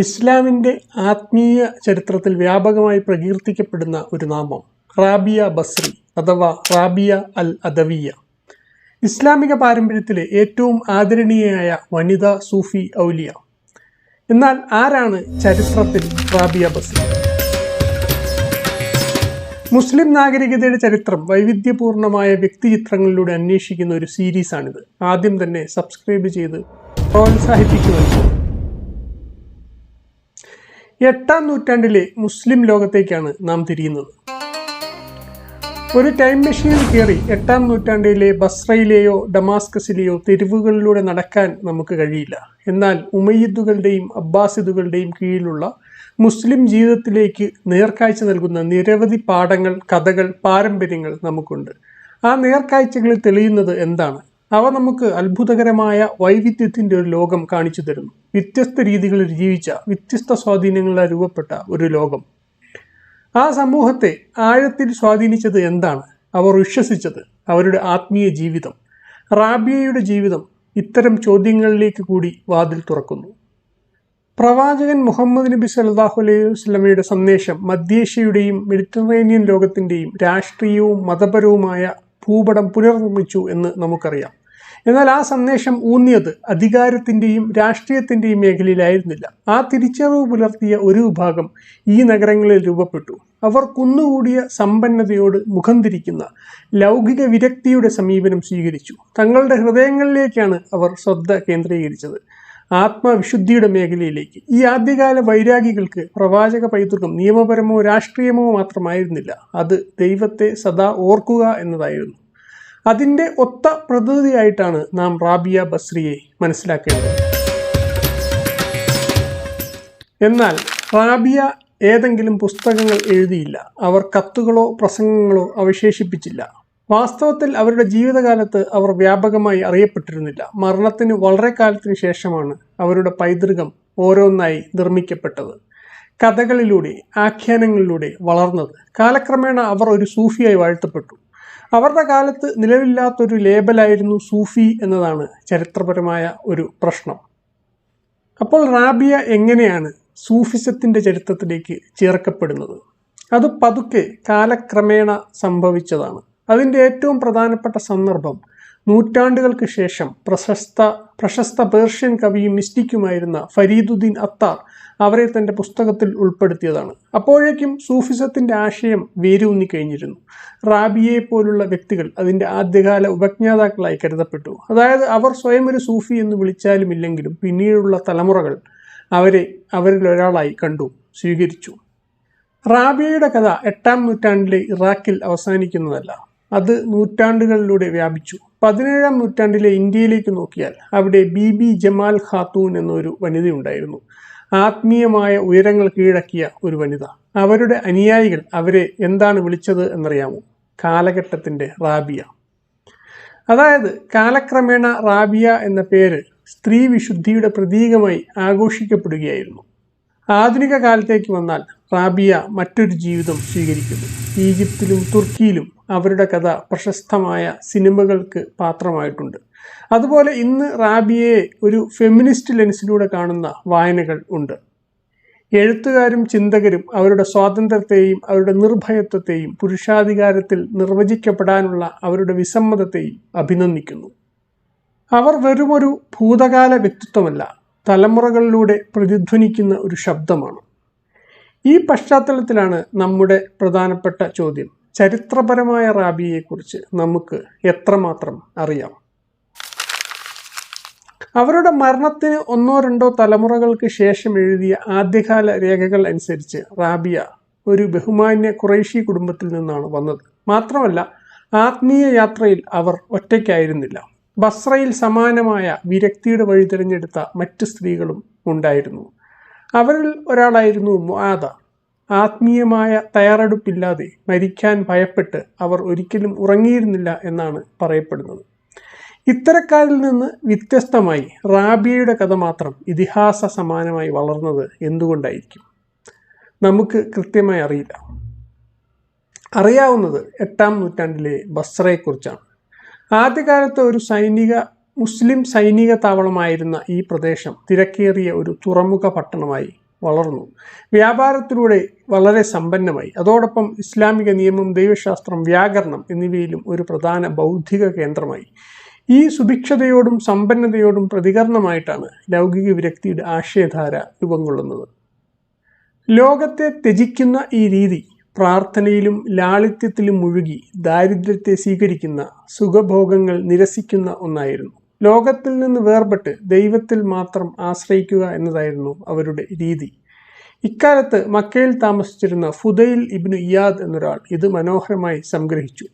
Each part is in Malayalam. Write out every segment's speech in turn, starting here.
ഇസ്ലാമിന്റെ ആത്മീയ ചരിത്രത്തിൽ വ്യാപകമായി പ്രകീർത്തിക്കപ്പെടുന്ന ഒരു നാമം റാബിയ ബസ്രി അഥവാ റാബിയ അൽ അദവിയ. ഇസ്ലാമിക പാരമ്പര്യത്തിലെ ഏറ്റവും ആദരണീയയായ വനിതാ സൂഫി ഔലിയ. എന്നാൽ ആരാണ് ചരിത്രത്തിൽ റാബിയ ബസ്രി? മുസ്ലിം നാഗരികതയുടെ ചരിത്രം വൈവിധ്യപൂർണമായ വ്യക്തിചിത്രങ്ങളിലൂടെ അന്വേഷിക്കുന്ന ഒരു സീരീസാണിത്. ആദ്യം തന്നെ സബ്സ്ക്രൈബ് ചെയ്ത് പ്രോത്സാഹിപ്പിക്കുമല്ലോ എട്ടാം നൂറ്റാണ്ടിലെ മുസ്ലിം ലോകത്തേക്കാണ് നാം തിരിയുന്നത്. ഒരു ടൈം മെഷീനിൽ കയറി എട്ടാം നൂറ്റാണ്ടിലെ ബസ്രയിലെയോ ഡമാസ്കസിലെയോ തെരുവുകളിലൂടെ നടക്കാൻ നമുക്ക് കഴിയില്ല. എന്നാൽ ഉമയ്യദുകളുടെയും അബ്ബാസിദുകളുടെയും കീഴിലുള്ള മുസ്ലിം ജീവിതത്തിലേക്ക് നേർക്കാഴ്ച നൽകുന്ന നിരവധി പാഠങ്ങൾ കഥകൾ പാരമ്പര്യങ്ങൾ നമുക്കുണ്ട്. ആ നേർക്കാഴ്ചകളിൽ തെളിയുന്നത് എന്താണ്? അവ നമുക്ക് അത്ഭുതകരമായ വൈവിധ്യത്തിന്റെ ഒരു ലോകം കാണിച്ചു തരുന്നു. വ്യത്യസ്ത രീതികളിൽ ജീവിച്ച വ്യത്യസ്ത സ്വാധീനങ്ങളാൽ രൂപപ്പെട്ട ഒരു ലോകം. ആ സമൂഹത്തെ ആഴത്തിൽ സ്വാധീനിച്ചത് എന്താണ്? അവർ വിശ്വസിച്ചത് അവരുടെ ആത്മീയ ജീവിതം. റാബിയയുടെ ജീവിതം ഇത്തരം ചോദ്യങ്ങളിലേക്ക് കൂടി വാതിൽ തുറക്കുന്നു. പ്രവാചകൻ മുഹമ്മദ് നബി സല്ലാഹു അലൈഹി വസ്ലമയുടെ സന്ദേശം മധ്യേഷ്യയുടെയും മെഡിറ്ററേനിയൻ ലോകത്തിന്റെയും രാഷ്ട്രീയവും മതപരവുമായ ഭൂപടം പുനർനിർമ്മിച്ചു എന്ന് നമുക്കറിയാം. എന്നാൽ ആ സന്ദേശം ഊന്നിയത് അധികാരത്തിന്റെയും രാഷ്ട്രീയത്തിന്റെയും മേഖലയിലായിരുന്നില്ല. ആ തിരിച്ചറിവ് പുലർത്തിയ ഒരു വിഭാഗം ഈ നഗരങ്ങളിൽ രൂപപ്പെട്ടു. അവർ കുന്നുകൂടിയ സമ്പന്നതയോട് മുഖം തിരിക്കുന്ന ലൗകിക വിരക്തിയുടെ സമീപനം സ്വീകരിച്ചു. തങ്ങളുടെ ഹൃദയങ്ങളിലേക്കാണ് അവർ ശ്രദ്ധ കേന്ദ്രീകരിച്ചത്. ആത്മവിശുദ്ധിയുടെ മേഖലയിലേക്ക്. ഈ ആദ്യകാല വൈരാഗികൾക്ക് പ്രവാചക പൈതൃകം നിയമപരമോ രാഷ്ട്രീയമോ മാത്രമായിരുന്നില്ല. അത് ദൈവത്തെ സദാ ഓർക്കുക എന്നതായിരുന്നു. അതിന്റെ ഒത്ത പ്രതിനിധിയായിട്ടാണ് നാം റാബിയ ബസ്രിയെ മനസ്സിലാക്കേണ്ടത്. എന്നാൽ റാബിയ ഏതെങ്കിലും പുസ്തകങ്ങൾ എഴുതിയില്ല. അവർ കത്തുകളോ പ്രസംഗങ്ങളോ അവശേഷിപ്പിച്ചില്ല. വാസ്തവത്തിൽ അവരുടെ ജീവിതകാലത്ത് അവർ വ്യാപകമായി അറിയപ്പെട്ടിരുന്നില്ല. മരണത്തിന് വളരെ കാലത്തിന് ശേഷമാണ് അവരുടെ പൈതൃകം ഓരോന്നായി നിർമ്മിക്കപ്പെട്ടത്. കഥകളിലൂടെ ആഖ്യാനങ്ങളിലൂടെ വളർന്നത്. കാലക്രമേണ അവർ ഒരു സൂഫിയായി വാഴ്ത്തപ്പെട്ടു. അവരുടെ കാലത്ത് നിലവില്ലാത്തൊരു ലേബലായിരുന്നു സൂഫി എന്നതാണ് ചരിത്രപരമായ ഒരു പ്രശ്നം. അപ്പോൾ റാബിയ എങ്ങനെയാണ് സൂഫിസത്തിന്റെ ചരിത്രത്തിലേക്ക് ചേർക്കപ്പെടുന്നത്? അത് പതുക്കെ കാലക്രമേണ സംഭവിച്ചതാണ്. അതിന്റെ ഏറ്റവും പ്രധാനപ്പെട്ട സന്ദർഭം നൂറ്റാണ്ടുകൾക്ക് ശേഷം പ്രശസ്ത പ്രശസ്ത പേർഷ്യൻ കവിയും മിസ്റ്റിക്കുമായിരുന്ന ഫരീദുദ്ദീൻ അത്താർ അവരെ തന്റെ പുസ്തകത്തിൽ ഉൾപ്പെടുത്തിയതാണ്. അപ്പോഴേക്കും സൂഫിസത്തിന്റെ ആശയം വേരൂന്നി കഴിഞ്ഞിരുന്നു. റാബിയെ പോലുള്ള വ്യക്തികൾ അതിന്റെ ആദ്യകാല ഉപജ്ഞാതാക്കളായി കരുതപ്പെട്ടു. അതായത് അവർ സ്വയം ഒരു സൂഫി എന്ന് വിളിച്ചാലും ഇല്ലെങ്കിലും പിന്നീടുള്ള തലമുറകൾ അവരെ അവരിൽ ഒരാളായി കണ്ടു സ്വീകരിച്ചു. റാബിയയുടെ കഥ എട്ടാം നൂറ്റാണ്ടിലെ ഇറാഖിൽ അവസാനിക്കുന്നതല്ല. അത് നൂറ്റാണ്ടുകളിലൂടെ വ്യാപിച്ചു. പതിനേഴാം നൂറ്റാണ്ടിലെ ഇന്ത്യയിലേക്ക് നോക്കിയാൽ അവിടെ ബി ബി ജമാൽ ഖാത്തൂൻ എന്നൊരു വനിതയുണ്ടായിരുന്നു ആത്മീയമായ ഉയരങ്ങൾ കീഴടക്കിയ ഒരു വനിത. അവരുടെ അനുയായികൾ അവരെ എന്താണ് വിളിച്ചത് എന്നറിയാമോ? കാലഘട്ടത്തിന്റെ റാബിയ. അതായത് കാലക്രമേണ റാബിയ എന്ന പേര് സ്ത്രീ വിശുദ്ധിയുടെ പ്രതീകമായി ആഘോഷിക്കപ്പെടുകയായിരുന്നു. ആധുനിക കാലത്തേക്ക് വന്നാൽ റാബിയ മറ്റൊരു ജീവിതം സ്വീകരിക്കുന്നു. ഈജിപ്തിലും തുർക്കിയിലും അവരുടെ കഥ പ്രശസ്തമായ സിനിമകൾക്ക് പാത്രമായിട്ടുണ്ട്. അതുപോലെ ഇന്ന് റാബിയയെ ഒരു ഫെമിനിസ്റ്റ് ലെൻസിലൂടെ കാണുന്ന വായനകൾ ഉണ്ട്. എഴുത്തുകാരും ചിന്തകരും അവരുടെ സ്വാതന്ത്ര്യത്തെയും അവരുടെ നിർഭയത്വത്തെയും പുരുഷാധികാരത്തിൽ നിർവചിക്കപ്പെടാനുള്ള അവരുടെ വിസമ്മതത്തെയും അഭിനന്ദിക്കുന്നു. അവർ വെറുമൊരു ഭൂതകാല വ്യക്തിത്വമല്ല തലമുറകളിലൂടെ പ്രതിധ്വനിക്കുന്ന ഒരു ശബ്ദമാണ്. ഈ പശ്ചാത്തലത്തിലാണ് നമ്മുടെ പ്രധാനപ്പെട്ട ചോദ്യം. ചരിത്രപരമായ റാബിയെക്കുറിച്ച് നമുക്ക് എത്രമാത്രം അറിയാം? അവരുടെ മരണത്തിന് ഒന്നോ രണ്ടോ തലമുറകൾക്ക് ശേഷം എഴുതിയ ആദ്യകാല രേഖകൾ അനുസരിച്ച് റാബിയ ഒരു ബഹുമാന്യ കുറേശി കുടുംബത്തിൽ നിന്നാണ് വന്നത്. മാത്രമല്ല ആത്മീയ യാത്രയിൽ അവർ ഒറ്റയ്ക്കായിരുന്നില്ല. ബസ്രയിൽ സമാനമായ വിരക്തിയുടെ വഴി തിരഞ്ഞെടുത്ത മറ്റ് സ്ത്രീകളും ഉണ്ടായിരുന്നു. അവരിൽ ഒരാളായിരുന്നു മുആദ. ആത്മീയമായ തയ്യാറെടുപ്പില്ലാതെ മരിക്കാൻ ഭയപ്പെട്ട് അവർ ഒരിക്കലും ഉറങ്ങിയിരുന്നില്ല എന്നാണ് പറയപ്പെടുന്നത്. ഇത്തരക്കാരിൽ നിന്ന് വ്യത്യസ്തമായി റാബിയയുടെ കഥ മാത്രം ഇതിഹാസ സമാനമായി വളർന്നത് എന്തുകൊണ്ടായിരിക്കും? നമുക്ക് കൃത്യമായി അറിയില്ല. അറിയാവുന്നത് എട്ടാം നൂറ്റാണ്ടിലെ ബസ്രയെക്കുറിച്ചാണ്. ആദ്യകാലത്ത് ഒരു സൈനിക മുസ്ലിം സൈനിക താവളമായിരുന്ന ഈ പ്രദേശം തിരക്കേറിയ ഒരു തുറമുഖ പട്ടണമായി വളർന്നു. വ്യാപാരത്തിലൂടെ വളരെ സമ്പന്നമായി. അതോടൊപ്പം ഇസ്ലാമിക നിയമം ദൈവശാസ്ത്രം വ്യാകരണം എന്നിവയിലും ഒരു പ്രധാന ബൗദ്ധിക കേന്ദ്രമായി. ഈ സുഭിക്ഷതയോടും സമ്പന്നതയോടും പ്രതികരണമായിട്ടാണ് ലൗകിക വിരക്തിയുടെ ആശയധാര രൂപം കൊള്ളുന്നത്. ലോകത്തെ ത്യജിക്കുന്ന ഈ രീതി പ്രാർത്ഥനയിലും ലാളിത്യത്തിലും മുഴുകി ദാരിദ്ര്യത്തെ സ്വീകരിക്കുന്ന സുഖഭോഗങ്ങൾ നിരസിക്കുന്ന ഒന്നായിരുന്നു. ലോകത്തിൽ നിന്ന് വേർപെട്ട് ദൈവത്തിൽ മാത്രം ആശ്രയിക്കുക എന്നതായിരുന്നു അവരുടെ രീതി. ഇക്കാലത്ത് മക്കയിൽ താമസിച്ചിരുന്ന ഫുദൈൽ ഇബ്നു ഇയാദ് എന്നൊരാൾ ഇത് മനോഹരമായി സംഗ്രഹിച്ചു.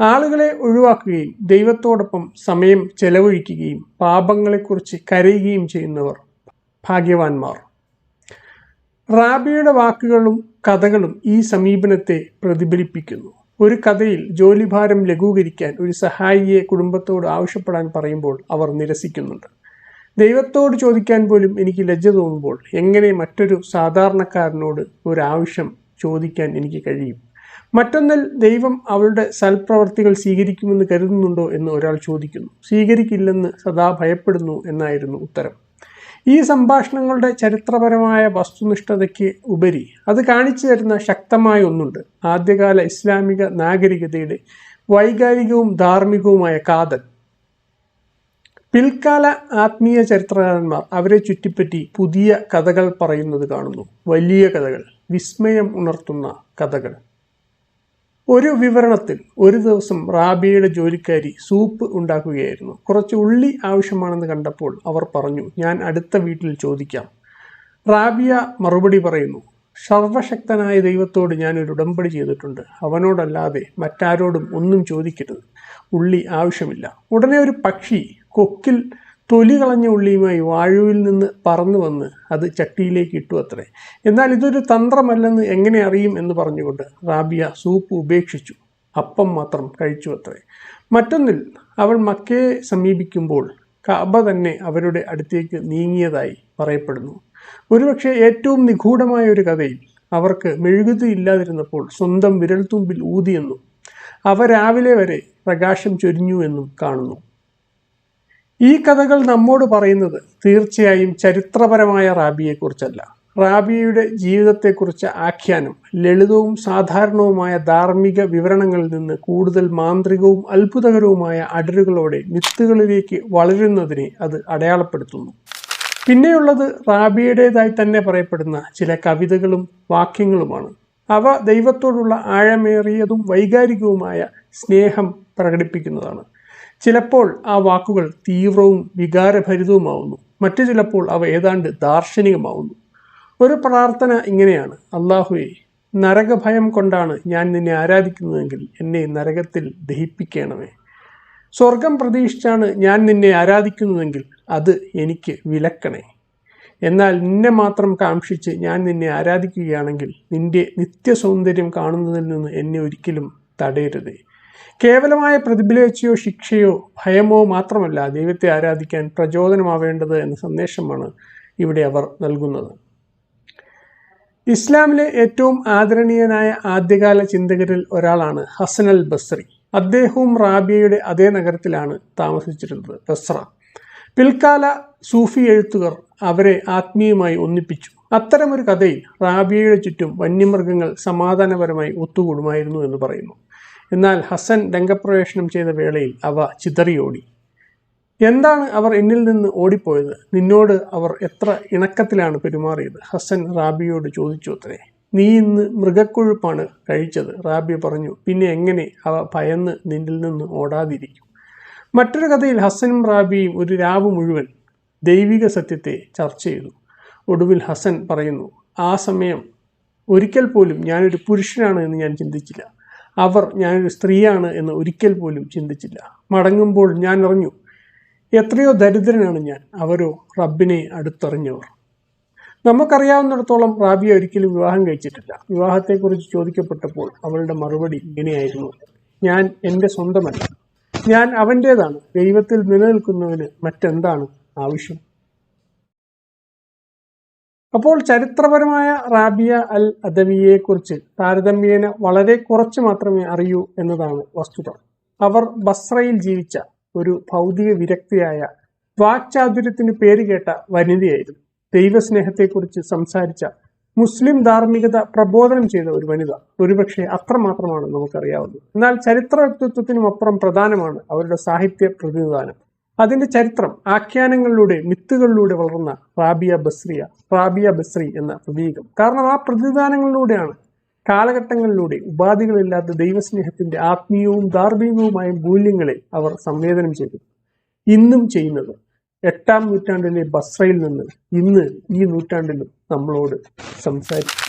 ആളുകളെ ഒഴിവാക്കുകയും ദൈവത്തോടൊപ്പം സമയം ചെലവഴിക്കുകയും പാപങ്ങളെക്കുറിച്ച് കരയുകയും ചെയ്യുന്നവർ ഭാഗ്യവാന്മാർ. റാബിയുടെ വാക്കുകളും കഥകളും ഈ സമീപനത്തെ പ്രതിഫലിപ്പിക്കുന്നു. ഒരു കഥയിൽ ജോലിഭാരം ലഘൂകരിക്കാൻ ഒരു സഹായിയെ കുടുംബത്തോട് ആവശ്യപ്പെടാൻ പറയുമ്പോൾ അവർ നിരസിക്കുന്നുണ്ട്. ദൈവത്തോട് ചോദിക്കാൻ പോലും എനിക്ക് ലജ്ജ തോന്നുമ്പോൾ എങ്ങനെ മറ്റൊരു സാധാരണക്കാരനോട് ഒരു ആവശ്യം ചോദിക്കാൻ എനിക്ക് കഴിയും? മറ്റൊന്നിൽ ദൈവം അവളുടെ സൽപ്രവർത്തികൾ സ്വീകരിക്കുമെന്ന് കരുതുന്നുണ്ടോ എന്ന് ഒരാൾ ചോദിക്കുന്നു. സ്വീകരിക്കില്ലെന്ന് സദാ ഭയപ്പെടുന്നു എന്നായിരുന്നു ഉത്തരം. ഈ സംഭാഷണങ്ങളുടെ ചരിത്രപരമായ വസ്തുനിഷ്ഠതയ്ക്ക് ഉപരി അത് കാണിച്ചു തരുന്ന ശക്തമായ ഒന്നുണ്ട്. ആദ്യകാല ഇസ്ലാമിക നാഗരികതയുടെ വൈകാരികവും ധാർമ്മികവുമായ കാതൽ. പിൽക്കാല ആത്മീയ ചരിത്രകാരന്മാർ അവരെ ചുറ്റിപ്പറ്റി പുതിയ കഥകൾ പറയുന്നത് കാണുന്നു. വലിയ കഥകൾ വിസ്മയം ഉണർത്തുന്ന കഥകൾ. ഒരു വിവരണത്തിൽ ഒരു ദിവസം റാബിയുടെ ജോലിക്കാരി സൂപ്പ് ഉണ്ടാക്കുകയായിരുന്നു. കുറച്ച് ഉള്ളി ആവശ്യമാണെന്ന് കണ്ടപ്പോൾ അവർ പറഞ്ഞു ഞാൻ അടുത്ത വീട്ടിൽ ചോദിക്കാം. റാബിയ മറുപടി പറയുന്നു സർവശക്തനായ ദൈവത്തോട് ഞാൻ ഒരു ഉടമ്പടി ചെയ്തിട്ടുണ്ട്. അവനോടല്ലാതെ മറ്റാരോടും ഒന്നും ചോദിക്കരുത്. ഉള്ളി ആവശ്യമില്ല. ഉടനെ ഒരു പക്ഷി കൊക്കിൽ തൊലി കളഞ്ഞ ഉള്ളിയുമായി വാഴുവിൽ നിന്ന് പറന്നു വന്ന് അത് ചട്ടിയിലേക്ക് ഇട്ടു അത്രേ. എന്നാൽ ഇതൊരു തന്ത്രമല്ലെന്ന് എങ്ങനെ അറിയും എന്ന് പറഞ്ഞുകൊണ്ട് റാബിയ സൂപ്പ് ഉപേക്ഷിച്ചു. അപ്പം മാത്രം കഴിച്ചു അത്രേ. മറ്റൊന്നിൽ അവൾ മക്കയെ സമീപിക്കുമ്പോൾ കഅബ തന്നെ അവരുടെ അടുത്തേക്ക് നീങ്ങിയതായി പറയപ്പെടുന്നു. ഒരുപക്ഷെ ഏറ്റവും നിഗൂഢമായ ഒരു കഥയിൽ അവർക്ക് മെഴുകുതി ഇല്ലാതിരുന്നപ്പോൾ സ്വന്തം വിരൽത്തുമ്പിൽ ഊതിയെന്നും അവ രാവിലെ വരെ പ്രകാശം ചൊരിഞ്ഞു എന്നും കാണുന്നു. ഈ കഥകൾ നമ്മോട് പറയുന്നത് തീർച്ചയായും ചരിത്രപരമായ റാബിയെക്കുറിച്ചല്ല. റാബിയയുടെ ജീവിതത്തെക്കുറിച്ച് ആഖ്യാനം ലളിതവും സാധാരണവുമായ ധാർമ്മിക വിവരണങ്ങളിൽ നിന്ന് കൂടുതൽ മാന്ത്രികവും അത്ഭുതകരവുമായ അടരുകളോടെ വിത്തുകളിലേക്ക് വളരുന്നതിനെ അത് അടയാളപ്പെടുത്തുന്നു. പിന്നെയുള്ളത് റാബിയുടേതായി തന്നെ പറയപ്പെടുന്ന ചില കവിതകളും വാക്യങ്ങളുമാണ്. അവ ദൈവത്തോടുള്ള ആഴമേറിയതും വൈകാരികവുമായ സ്നേഹം പ്രകടിപ്പിക്കുന്നതാണ്. ചിലപ്പോൾ ആ വാക്കുകൾ തീവ്രവും വികാരഭരിതവുമാവുന്നു. മറ്റു ചിലപ്പോൾ അവ ഏതാണ്ട് ദാർശനികമാവുന്നു. ഒരു പ്രാർത്ഥന ഇങ്ങനെയാണ്. അള്ളാഹുവെ നരകഭയം കൊണ്ടാണ് ഞാൻ നിന്നെ ആരാധിക്കുന്നതെങ്കിൽ എന്നെ നരകത്തിൽ ദഹിപ്പിക്കണമേ. സ്വർഗം പ്രതീക്ഷിച്ചാണ് ഞാൻ നിന്നെ ആരാധിക്കുന്നതെങ്കിൽ അത് എനിക്ക് വിലക്കണേ എന്നാൽ നിന്നെ മാത്രം കാക്ഷിച്ച് ഞാൻ നിന്നെ ആരാധിക്കുകയാണെങ്കിൽ നിന്റെ സൗന്ദര്യം കാണുന്നതിൽ നിന്ന് എന്നെ ഒരിക്കലും തടയരുതേ. കേവലമായ പ്രതിഫലേച്ഛയോ ശിക്ഷയോ ഭയമോ മാത്രമല്ല ദൈവത്തെ ആരാധിക്കാൻ പ്രചോദനമാവേണ്ടത് എന്ന സന്ദേശമാണ് ഇവിടെ അവർ നൽകുന്നത്. ഇസ്ലാമിലെ ഏറ്റവും ആദരണീയനായ ആദ്യകാല ചിന്തകരിൽ ഒരാളാണ് ഹസൻ അൽ ബസ്രി. അദ്ദേഹവും റാബിയയുടെ അതേ നഗരത്തിലാണ് താമസിച്ചിരുന്നത് ബസ്ര. പിൽക്കാല സൂഫി എഴുത്തുകാർ അവരെ ആത്മീയമായി ഒന്നിപ്പിച്ചു. അത്തരമൊരു കഥയിൽ റാബിയയുടെ ചുറ്റും വന്യമൃഗങ്ങൾ സമാധാനപരമായി ഒത്തുകൂടുമായിരുന്നു എന്ന് പറയുന്നു. എന്നാൽ ഹസൻ രംഗപ്രവേശനം ചെയ്ത വേളയിൽ അവ ചിതറിയോടി. എന്താണ് അവർ എന്നിൽ നിന്ന് ഓടിപ്പോയത്? നിന്നോട് അവർ എത്ര ഇണക്കത്തിലാണ് പെരുമാറിയത്? ഹസൻ റാബിയോട് ചോദിച്ചു അത്രേ. നീ ഇന്ന് മൃഗക്കൊഴുപ്പാണ് കഴിച്ചത് റാബി പറഞ്ഞു. പിന്നെ എങ്ങനെ അവ ഭയന്ന് നിന്നിൽ നിന്ന് ഓടാതിരിക്കും? മറ്റൊരു കഥയിൽ ഹസനും റാബിയും ഒരു രാവ് മുഴുവൻ ദൈവിക സത്യത്തെ ചർച്ച ചെയ്തു. ഒടുവിൽ ഹസൻ പറയുന്നു ആ സമയം ഒരിക്കൽ പോലും ഞാനൊരു പുരുഷനാണ് എന്ന് ഞാൻ ചിന്തിച്ചില്ല. അവർ ഞാനൊരു സ്ത്രീയാണ് എന്ന് ഒരിക്കൽ പോലും ചിന്തിച്ചില്ല. മടങ്ങുമ്പോൾ ഞാൻ അറിഞ്ഞു എത്രയോ ദരിദ്രനാണ് ഞാൻ. അവരോ റബ്ബിനെ അടുത്തറിഞ്ഞവർ. നമുക്കറിയാവുന്നിടത്തോളം റാബിയ ഒരിക്കലും വിവാഹം കഴിച്ചിട്ടില്ല. വിവാഹത്തെക്കുറിച്ച് ചോദിക്കപ്പെട്ടപ്പോൾ അവളുടെ മറുപടി ഇങ്ങനെയായിരുന്നു. ഞാൻ എന്റെ സ്വന്തമല്ല. ഞാൻ അവന്റേതാണ് ദൈവത്തിൽ നിലനിൽക്കുന്നവന് മറ്റെന്താണ് ആവശ്യം? അപ്പോൾ ചരിത്രപരമായ റാബിയ അൽ അദവിയെക്കുറിച്ച് താരതമ്യേന വളരെ കുറച്ച് മാത്രമേ അറിയൂ എന്നതാണ് വസ്തുത. അവർ ബസ്രയിൽ ജീവിച്ച ഒരു ഭൗതിക വിരക്തിയായ വാക്ചാതുര്യത്തിന് പേരുകേട്ട വനിതയായിരുന്നു. ദൈവസ്നേഹത്തെക്കുറിച്ച് സംസാരിച്ച മുസ്ലിം ധാർമ്മികത പ്രബോധനം ചെയ്ത ഒരു വനിത. ഒരുപക്ഷെ അത്രമാത്രമാണ് നമുക്കറിയാവുന്നത്. എന്നാൽ ചരിത്ര വ്യക്തിത്വത്തിനും അപ്പുറം പ്രധാനമാണ് അവരുടെ സാഹിത്യ പ്രതിനിധാനം. അതിന്റെ ചരിത്രം ആഖ്യാനങ്ങളിലൂടെ മിത്തുകളിലൂടെ വളർന്ന റാബിയ ബസ്രിയ റാബിയ ബസ്രി എന്ന പ്രതീകം. കാരണം ആ പ്രതിദാനങ്ങളിലൂടെയാണ് കാലഘട്ടങ്ങളിലൂടെ ഉപാധികളില്ലാത്ത ദൈവസ്നേഹത്തിന്റെ ആത്മീയവും ധാർമ്മികവുമായ മൂല്യങ്ങളെ അവർ സംവേദനം ചെയ്തു. ഇന്നും ചെയ്യുന്നത് എട്ടാം നൂറ്റാണ്ടിലെ ബസ്രയിൽ നിന്ന് ഇന്ന് ഈ നൂറ്റാണ്ടിലും നമ്മളോട് സംസാരിക്കും.